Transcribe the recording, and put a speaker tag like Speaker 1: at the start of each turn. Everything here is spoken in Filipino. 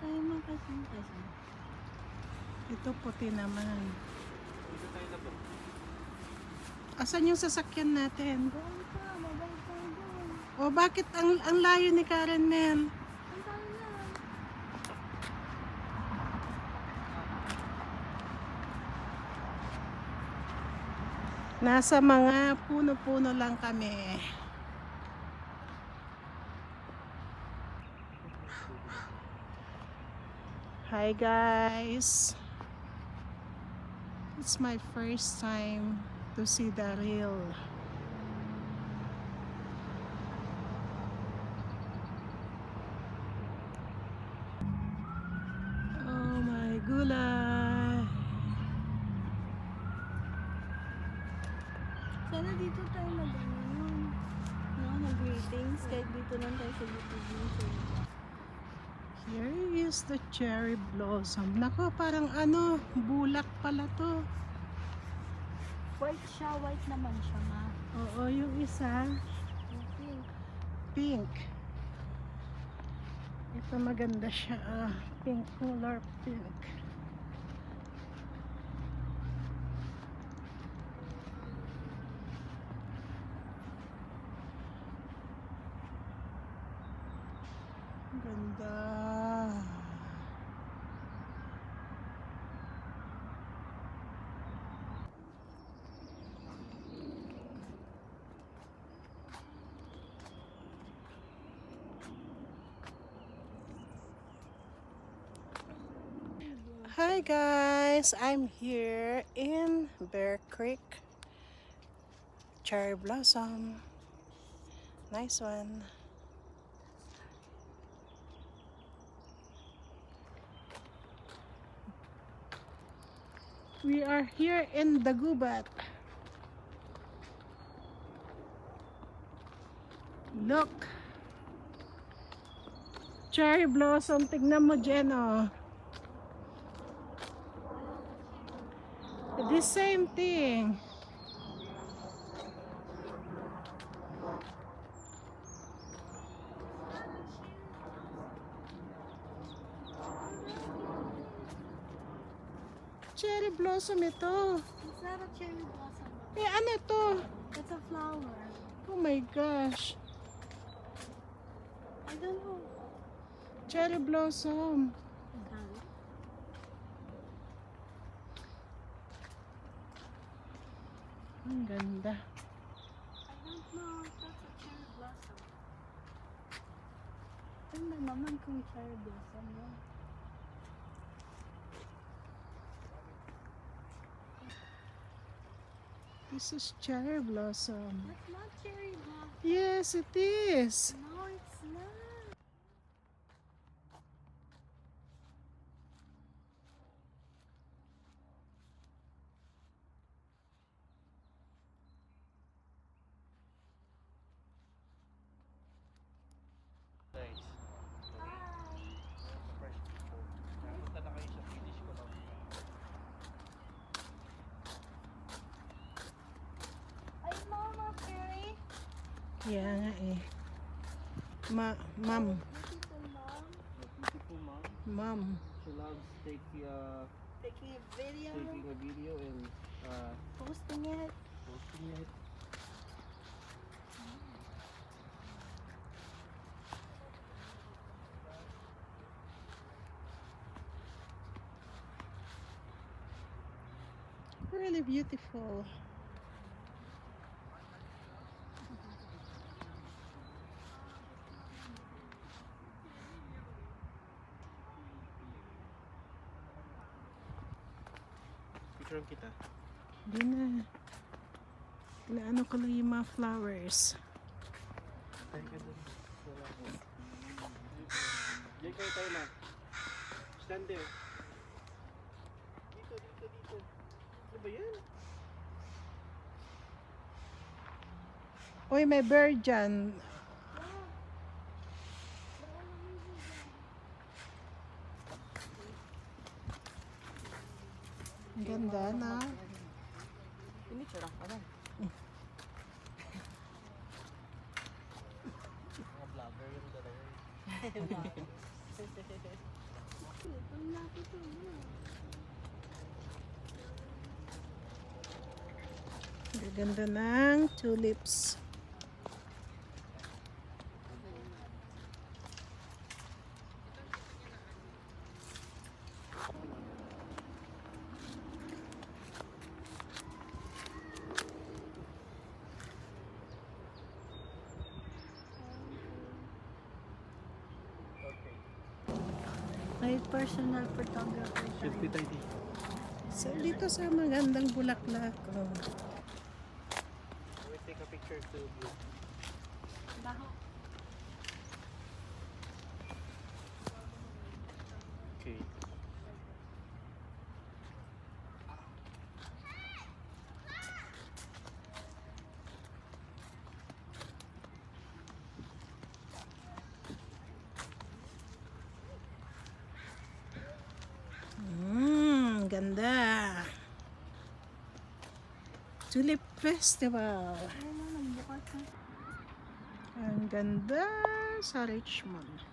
Speaker 1: tayo makasintay.
Speaker 2: Ito puti naman.
Speaker 3: Dito tayo na ba?
Speaker 2: Asan yung sasakyan natin?
Speaker 1: Doon ka, mabay tayo doon.
Speaker 2: O bakit ang, ang layo ni Karen Mel?
Speaker 1: Ang tayo na.
Speaker 2: Nasa mga puno-puno lang kami. Hi guys. It's my first time to see the real. Oh my gulay.
Speaker 1: Sana dito tayo mag-ano. No, mag-greetings. Kahit dito lang tayo sa BTV.
Speaker 2: Here is the cherry blossom. Nako, parang ano, bulak pala to.
Speaker 1: white siya, white naman siya ma.
Speaker 2: Oo, yung isa,
Speaker 1: Okay.
Speaker 2: pink. Ito maganda siya, ah, pink color, pink. Ganda. Hi guys, I'm here in Bear Creek. Cherry blossom. Nice one. We are here in Dagubat. Look. Cherry blossom. Tignan mo, Jeno. The same thing. Cherry blossom ito.
Speaker 1: Is that a cherry blossom?
Speaker 2: Eh, ano to?
Speaker 1: It's a flower.
Speaker 2: Oh my gosh.
Speaker 1: I don't know.
Speaker 2: Cherry blossom. Ang ganda.
Speaker 1: I don't know if that's a cherry blossom. Tingnan naman kung cherry blossom yun.
Speaker 2: This is cherry blossom.
Speaker 1: That's not cherry blossom.
Speaker 2: Yes, it is.
Speaker 1: No, it's not.
Speaker 3: Guys,
Speaker 1: Hi.
Speaker 3: fresh people. Punta na kayo sa finish ko lang.
Speaker 1: Ay, mama, cherry.
Speaker 2: Kaya nga eh. Ma, ma'am, ma'am.
Speaker 3: She loves take, uh,
Speaker 1: taking a video,
Speaker 3: taking a video and uh,
Speaker 1: posting it.
Speaker 3: posting it.
Speaker 2: Really beautiful.
Speaker 3: Picture kita.
Speaker 2: Hindi na. Inaano ko lang yung mga flowers.
Speaker 3: Tayo ka dun. Wala ko. Diyan kayo tayo na. Stand there. Dito, dito, dito. Ano ba yan?
Speaker 2: Uy, may bird dyan. Ang ganda na.
Speaker 3: Pinicture ako lang. Mga vlogger yung dalawa.
Speaker 2: Ang laki to Gaganda ng tulips.
Speaker 1: May personal photographer tayo.
Speaker 3: tayo dito.
Speaker 2: So, dito sa magandang bulaklak. Oh.
Speaker 3: We take a picture to you.
Speaker 1: Baho.
Speaker 3: Okay.
Speaker 2: Mm, ganda. Tulip Festival. Ang ganda sa Richmond.